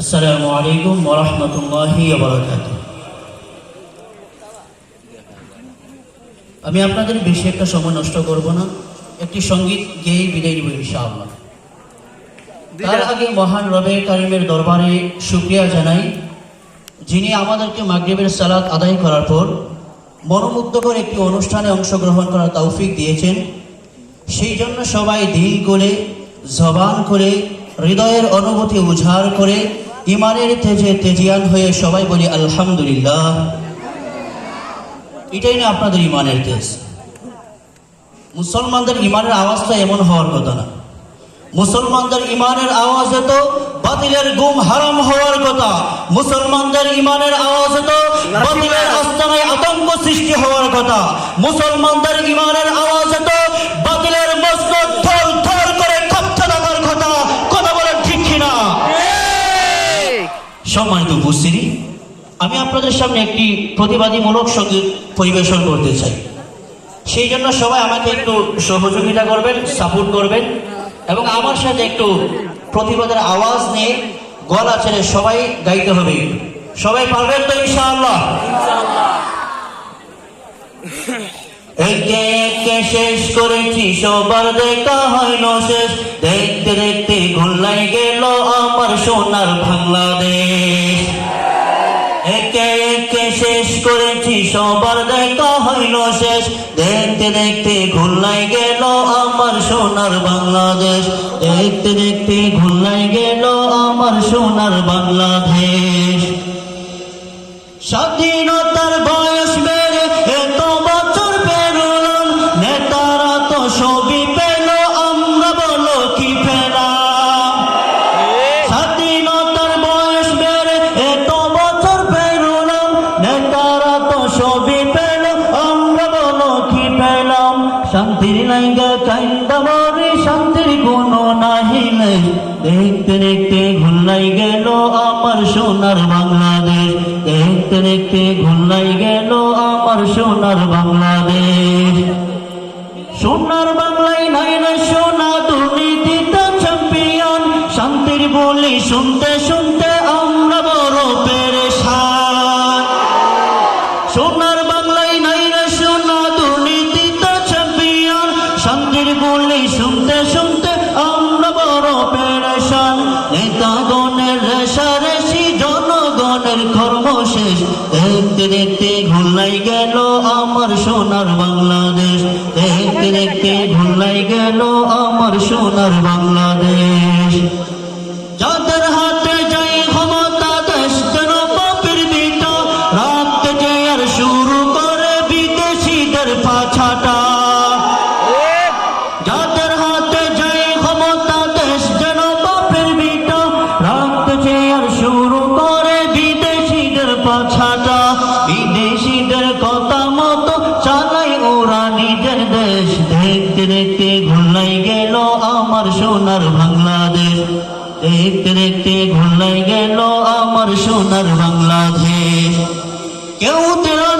আসসালামু আলাইকুম ওরহমতুল্লাহি আমি আপনাদের বেশি একটা সময় নষ্ট করব না। একটি সংগীত গেয়ে বিদায় নিব ইনশাআল্লাহ। তার আগে মহান রবে কারিমের দরবারে শুক্রিয়া জানাই যিনি আমাদেরকে মাগরিবের সালাত আদায় করার পর মনোমুগ্ধকর একটি অনুষ্ঠানে অংশগ্রহণ করার তৌফিক দিয়েছেন সেই জন্য সবাই দিল করে জবান করে হৃদয়ের অনুভূতি উজাড় করে ইমানের তেজে তেজিয়ান হয়ে সবাই বলি আলহামদুলিল্লাহ। এটাই না আপনাদের ইমানের তেজ। মুসলমানদের ইমানের আওয়াজটা এমন হওয়ার কথা না। মুসলমানদের ইমানের আওয়াজে তো বাতিলের গুম হারাম হওয়ার কথা। মুসলমানদের ইমানের আওয়াজে তো বাতিলের আস্তানায় আতঙ্ক সৃষ্টি হওয়ার কথা। মুসলমানদের ইমানের সম্মানিত উপস্থিতি, আমি আপনাদের সামনে একটি প্রতিবাদীমূলক সংগীত পরিবেশন করতে চাই। সেই জন্য সবাই আমাকে একটু সহযোগিতা করবেন, সাপোর্ট করবেন এবং আমার সাথে একটু প্রতিবাদের আওয়াজ নিয়ে গলা ছেড়ে সবাই গাইতে হবে। সবাই পারবেন তো ইনশাআল্লাহ। একে একে শেষ করেছি, সবার দেখা হইল শেষ। দেখতে দেখতে ঘুরলাই গেল আমার সোনার বাংলাদেশ। একে একে শেষ করেছি, সবার দেখা হইল শেষ। দেখতে দেখতে ঘুরলাই গেল আমার সোনার বাংলাদেশ। দেখতে দেখতে ঘুরলাই গেল আমার সোনার বাংলাদেশ। স্বাধীনতার নেতারা তো সবই পেল আমরা বলো কি পেলাম? শান্তির লাইগা কাইন্দা মরে শান্তির কোনো নাহিলে দেখতে দেখতে ঘুল্লাই গেল আমার সোনার বাংলাদেশ। দেখতে দেখতে ঘুল্লাই গেল আমার সোনার বাংলাদেশ। সোনার বাংলায় নাই না সোনা দুর্নীতিতে চ্যাম্পিয়ন শান্তির বলি শুনতে শুনতে কর্ম শেষ। দেখতে দেখতে ঘুরলাই গেল আমার সোনার বাংলাদেশ। দেখতে দেখতে ঘুরলাই গেল আমার সোনার বাংলাদেশ। পাছাটা বিদেশিদের কথা মতো চালাই ওরা নিজের দেশ। দেখতে দেখতে ঘুরলাই গেল আমার সোনার বাংলাদেশ। দেখতে দেখতে ঘুরলাই গেল আমার সোনার বাংলাদেশ। কেউ তেরা